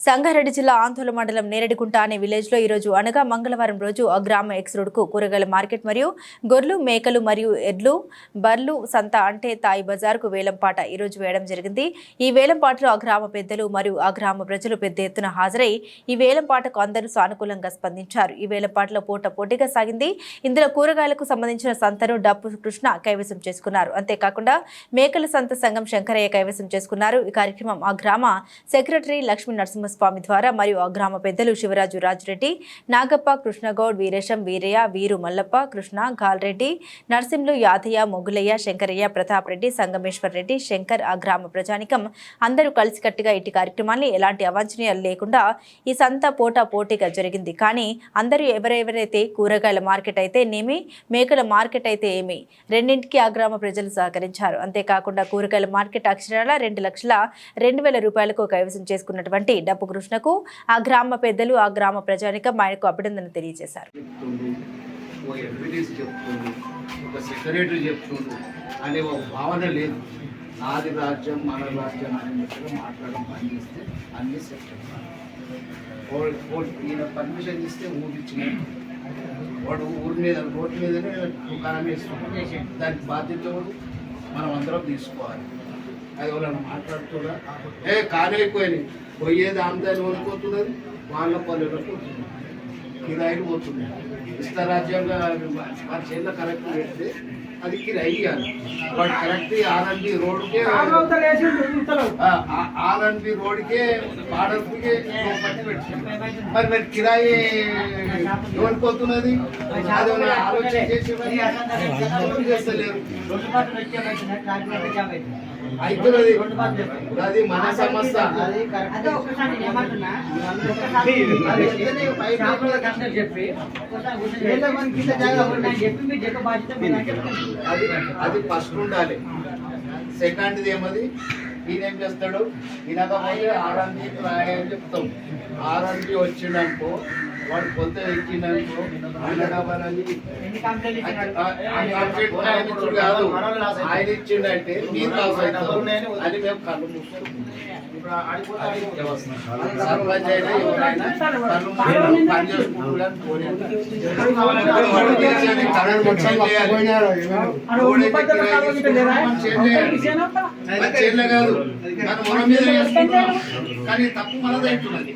సంగారెడ్డి జిల్లా ఆందోళన మండలం నేరడిగుంట అనే విలేజ్లో ఈ రోజు అనగా మంగళవారం రోజు ఆ గ్రామ ఎక్స్ రోడ్కు కూరగాయల మార్కెట్ మరియు గొర్రెలు మేకలు మరియు ఎడ్లు బర్లు సంత అంటే తాయి బజార్కు వేలంపాట ఈరోజు వేయడం జరిగింది. ఈ వేలంపాటలో ఆ గ్రామ పెద్దలు మరియు ఆ గ్రామ ప్రజలు పెద్ద ఎత్తున హాజరై ఈ వేలంపాటకు అందరూ సానుకూలంగా స్పందించారు. ఈ వేలంపాటలో పోట పోటీగా సాగింది. ఇందులో కూరగాయలకు సంబంధించిన సంతను డప్పు కృష్ణ కైవసం చేసుకున్నారు. అంతేకాకుండా మేకల సంత సంఘం శంకరయ్య కైవసం చేసుకున్నారు. ఈ కార్యక్రమం ఆ గ్రామ సెక్రటరీ లక్ష్మీ నరసింహ నరసింహస్వామి ద్వారా మరియు ఆ గ్రామ పెద్దలు శివరాజు రాజురెడ్డి నాగప్ప కృష్ణగౌడ్ వీరేశం వీరయ్య వీరు మల్లప్ప కృష్ణ గాల్రెడ్డి నర్సింహులు యాదయ్య మొగులయ్య శంకరయ్య ప్రతాప్ రెడ్డి సంగమేశ్వర్ రెడ్డి శంకర్ ఆ గ్రామ ప్రజానికం. అందరూ కలిసికట్టుగా ఇటు కార్యక్రమాన్ని ఎలాంటి అవాంఛనీయాలు లేకుండా ఈ సంత పోటా పోటీగా జరిగింది. కానీ అందరూ ఎవరెవరైతే కూరగాయల మార్కెట్ అయితే నేమి మేకల మార్కెట్ అయితే ఏమి రెండింటికి ఆ గ్రామ ప్రజలు సహకరించారు. అంతేకాకుండా కూరగాయల మార్కెట్ అక్షరాల రెండు లక్షల రెండు వేల రూపాయలకు కైవసం చేసుకున్నటువంటి డబ్బు కృష్ణకు ఆ గ్రామ పెద్దలు ఆ గ్రామ ప్రజానికం ఆయనకు అభినందన తెలియజేశారు. చెప్తుండు ఓ ఎంపీటీసీ చెప్తుండు ఒక సెక్రటరీ చెప్తుండు అనే ఒక భావన లేదు. నాది రాజ్యం మన రాజ్యం అన్నట్టుగా మాట్లాడడం పని చేస్తే అన్నీ సెట్ ఈయన పర్మిషన్ ఇస్తే ఊరిచ్చిన వాడు ఊరి మీద రోడ్డు మీదనే దుకాణం వేస్తున్నాడు దానికి బాధ్యత మనం అందరం తీసుకోవాలి. ఎవరైనా మాట్లాడుతున్నా? ఏ కానైపోయినాయి పోయేది ఆమెదాన్ని వనుకోతున్నది వాళ్ళ పల్లెలకు కిరాయిలు పోతున్నాయి ఇష్టరాజ్యంగా వారి చేతిలో కరెక్ట్ పెడితే అది కిరాయి ఇవ్వాలి వాడు కరెక్ట్ ఆర్ఎన్బి రోడ్డుకే ఆర్ఎన్బి రోడ్డుకే బార్డర్కే పట్టి మరి మరి కిరాయి ఎవరికి పోతున్నది? ఆలోచన చేస్తలేరు? అవుతున్నది అది మన సమస్య. అదే అది చెప్పి చెప్పి మీరు చెప్ప బాధ్యత మీరు అంటే అది అది ఫస్ట్ ఉండాలి. సెకండ్ది ఏమది? ఈయన చేస్తాడు? వినకపోతే ఆర్ఎన్బి రాయని చెప్తాం. ఆర్ఎన్బి వచ్చిందనుకో వాడు కొత్త ఇచ్చినారు? కాదు. ఆయన ఇచ్చిండంటే మీరు లాస్ అవుతారు అని మేము కళ్ళు మూసుకుంటాం మనం కాదు మన మీద కానీ తప్పు మనది అవుతున్నది